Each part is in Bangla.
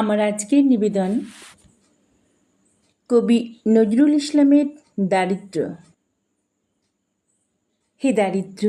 আমার আজকের নিবেদন কবি নজরুল ইসলামের দারিদ্র। হে দারিদ্র,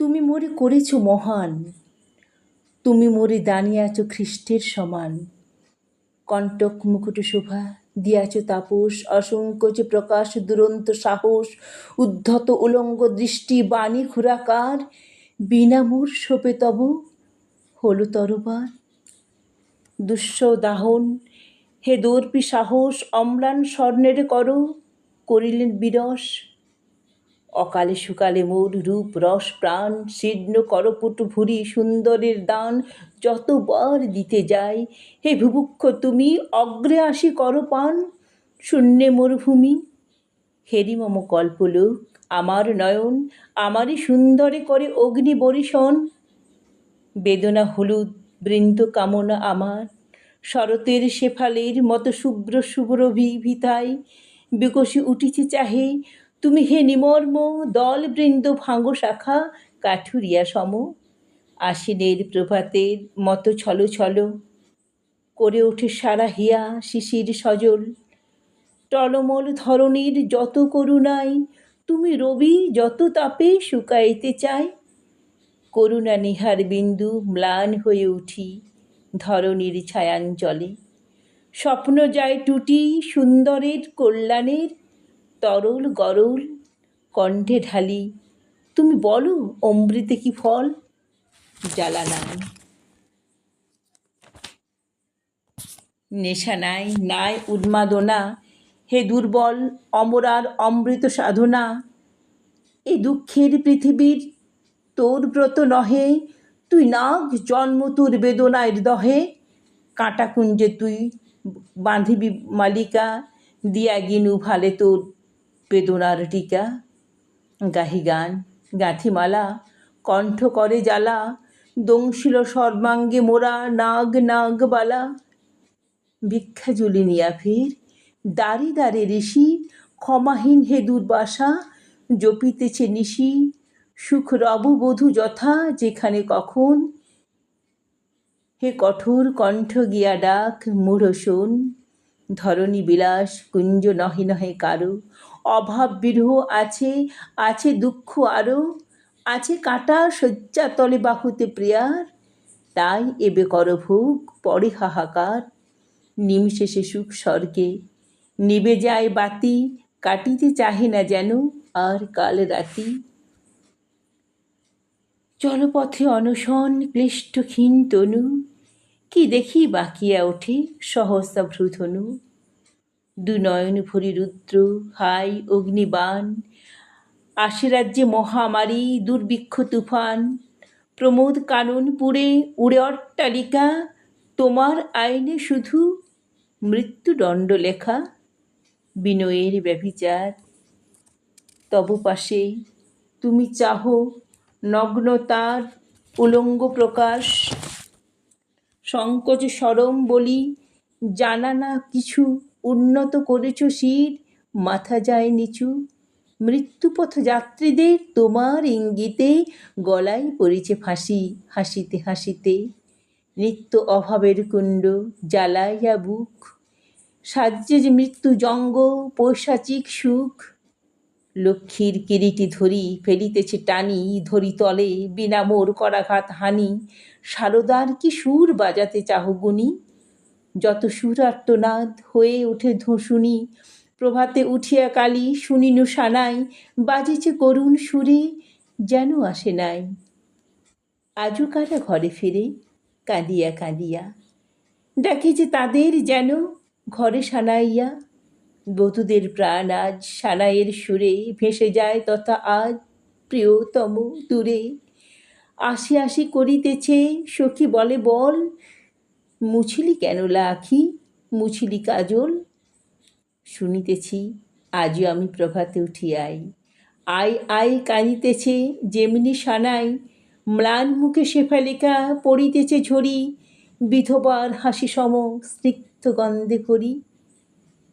তুমি মোরে করেছ মহান। তুমি মোরে দাঁড়িয়ে আছো খ্রিস্টের সমান। কণ্টক মুকুট শোভা দিয়াছ তাপস অসংকোচ প্রকাশ, দুরন্ত সাহস, উদ্ধত উলঙ্গ দৃষ্টি, বাণী খুরাকার বিনামূর শোপে তব হলো তরবার। দুঃস্ব দাহন হে দর্পি সাহস, অম্লান স্বর্ণের কর, করিলেন বিরস। অকালে সুকালে মোর রূপ রস প্রাণ, শীর্ণ করপুট ভুরি সুন্দরের দান যতবার দিতে যাই। হে ভুভুক্ষ তুমি অগ্রে আসি কর পান, শূন্যে মরুভূমি হেরি মম কল্পলোক, আমার নয়ন, আমারই সুন্দরে করে অগ্নি বরিশন। বেদনা হলুদ বৃন্দ কামনা আমার। শরতের শেফালের মতো শুভ্র শুভ্র ভিতায় বিকশি উঠিছে চাহে। তুমি হে নিমর্ম দল বৃন্দ ভাঙ্গ শাখা কাঠুরিয়া সম। আশ্বিনের প্রভাতের মতো ছলো ছলো করে ওঠে সারা হিয়া শিশির সজল। টলমল ধরণীর যত করুণাই, তুমি রবি যত তাপে শুকাইতে চায়। করুণা নিহার বিন্দু ম্লান হয়ে উঠি ধরণীর ছায়াঞ্চলে স্বপ্ন যায় টুটি সুন্দরের কল্যাণের, তরল গরল কণ্ঠে ঢালি, তুমি বলো অমৃতে কি ফল? জ্বালা নাই নেশা নাই নাই উন্মাদনা, হে দুর্বল অমরার অমৃত সাধনা, এ দুঃখের পৃথিবীর তোর ব্রত নহে, তুই নাগ জন্ম তোর বেদনায় দহে। কাঁটা কুঞ্জে তুই বাঁধিবি মালিকা, দিয়া গিনু ভালে তোর বেদনার টিকা। গাহি গান গাঁথিমালা কণ্ঠ করে জ্বালা, দংশিল সর্বাঙ্গে মোরা নাগ নাগ বালা। ভিক্ষা জুলি নিয়া ফির দাঁড়ি দাঁড়ে ঋষি, ক্ষমাহীন হে দুর্বাসা, জপিতেছে নিশি। সুখ রব বধূ যথা, যেখানে কখন? হে কঠোর কণ্ঠ গিয়া ডাক মূঢ় শোন ধরণী বিলাস, কুঞ্জ নহে নহে কারও। অভাব বিরহ আছে আছে দুঃখ আরও আছে কাটা শয্যা তলে বাহুতে প্রিয়ার। তাই এবে করভোগ পরে হাহাকার। নিমিষে সুখ স্বর্গে। নিবে যায় বাতি, কাটিতে চাহে না যেন, আর কাল রাতি। জলপথে অনশন ক্লিষ্ট ক্ষীণ তনু, কি দেখি বাকিয়া ওঠে সহসা ভ্রুধনু। দু নয়ন ভরি রুদ্র, হাই অগ্নিবাণ, আসে রাজ্যে মহামারী, দুর্ভিক্ষ তুফান। প্রমোদ কানন পুরে উড়ে অট্টালিকা, তোমার আইনে শুধু মৃত্যুদণ্ড লেখা, বিনয়ের ব্যভিচার। তব পাশে তুমি চাহ নগ্নতার উলঙ্গ প্রকাশ, সংকোচ সরম বলি, জানা না কিছু, উন্নত করেছ শির, মাথা যায় নিচু। মৃত্যুপথ যাত্রীদের তোমার ইঙ্গিতে গলায় পড়েছে ফাঁসি, হাসিতে হাসিতে। নিত্য অভাবের কুণ্ড জ্বালাইয়া বুক সাজ্যে যে মৃত্যু জঙ্গ, পৈশাচিক সুখ। লক্ষ্মীর কিরিটি ধরি ফেলিতেছে টানি, ধরি তলে বিনা মোর করাঘাত হানি। সারদার কি সুর বাজাতে চাহগুনি যত সুর আর্তনাদ হয়ে ওঠে ধুসুনি, প্রভাতে উঠিয়া কালি শুনিনু সানাই, বাজিছে করুণ সুরে যেন আসে নাই। আজও কারা ঘরে ফিরে? কাঁদিয়া কাঁদিয়া। ডাকিছে তাদের যেন ঘরে সানাইয়া বধূদের প্রাণ আজ সানাইয়ের সুরে ভেসে যায় তথা আজ প্রিয়তম দূরে। আসি আসি করিতেছে, সখী বলে, বল, মুছিলি কেন লাখি মুছিলি কাজল? শুনিতেছি, আজও আমি প্রভাতে উঠি আই আই আই কাঁদিতেছে যেমনি সানাই, ম্লান মুখে শেফালিকা পড়িতেছে ঝরি বিধবার হাসি সম স্নিগ্ধ গন্ধে করি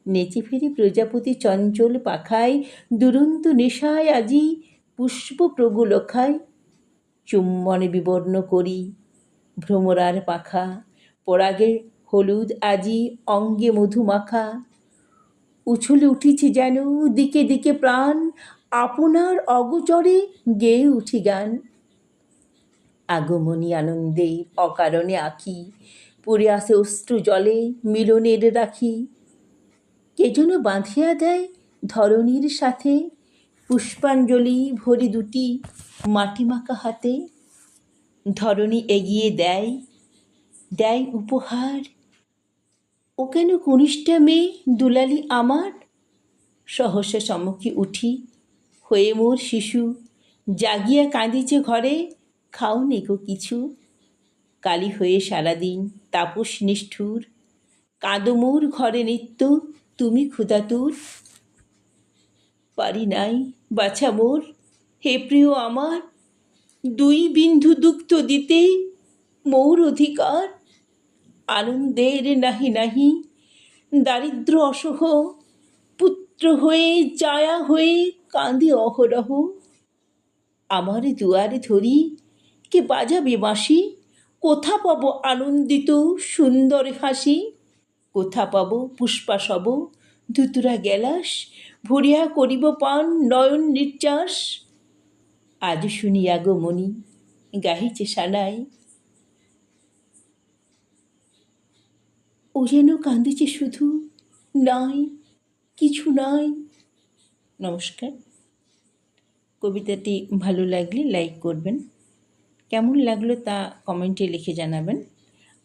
নেচে ফিরে প্রজাপতি চঞ্চল পাখায়, দুরন্ত নেশায় আজি পুষ্প প্রগুলখায়। চুম্বনে বিবর্ণ করি ভ্রমরার পাখা পরাগে হলুদ আজি অঙ্গে মধু মাখা উছলে উঠিছে যেন দিকে দিকে প্রাণ, আপনার অগোচরে গেয়ে উঠি গান। আগমনী আনন্দে অকারণে আঁকি পড়ে আসে অশ্রু জলে মিলনের রাখি। কে যেন বাঁধিয়া দেয় ধরণীর সাথে? পুষ্পাঞ্জলি ভরি দুটি মাটি মাখা হাতে। ধরণী এগিয়ে দেয় দেয় উপহার। ও কেন কনিষ্ঠা মেয়ে, দুলালি আমার? সহসা সম্মুখে উঠি, হয়ে মোর শিশু। জাগিয়া কাঁদিছে ঘরে, খাও নেকো কিছু। কালি হয়ে সারাদিন তাপস নিষ্ঠুর। কাঁদো মোর ঘরে নিত্য তুমি ক্ষুধাতুর পারি নাই, বাছা মোর। হে প্রিয় আমার, দুই বিন্ধু দুগ্ধ দিতে মোর অধিকার। আনন্দের নাহি নাহি, দারিদ্র অসহ, পুত্র হয়ে, জায়া হয়ে কাঁদে অহরহ। আমার দুয়ারে ধরি, কে বাজাবে বাঁশি? কোথা পাবো আনন্দিত সুন্দর হাসি? কোথা পাবো পুষ্পাসব ধুতুরা গেলাস, ভরিয়া করিব পান, নয়ন নির্যাস। আজ শুনিয়া গো মণি, গাহিছে সানাই। ও যেন কান্দিছে শুধু, নাই, কিছু নাই। নমস্কার। কবিতাটি ভালো লাগলে লাইক করবেন। কেমন লাগল তা কমেন্টে লিখে জানাবেন।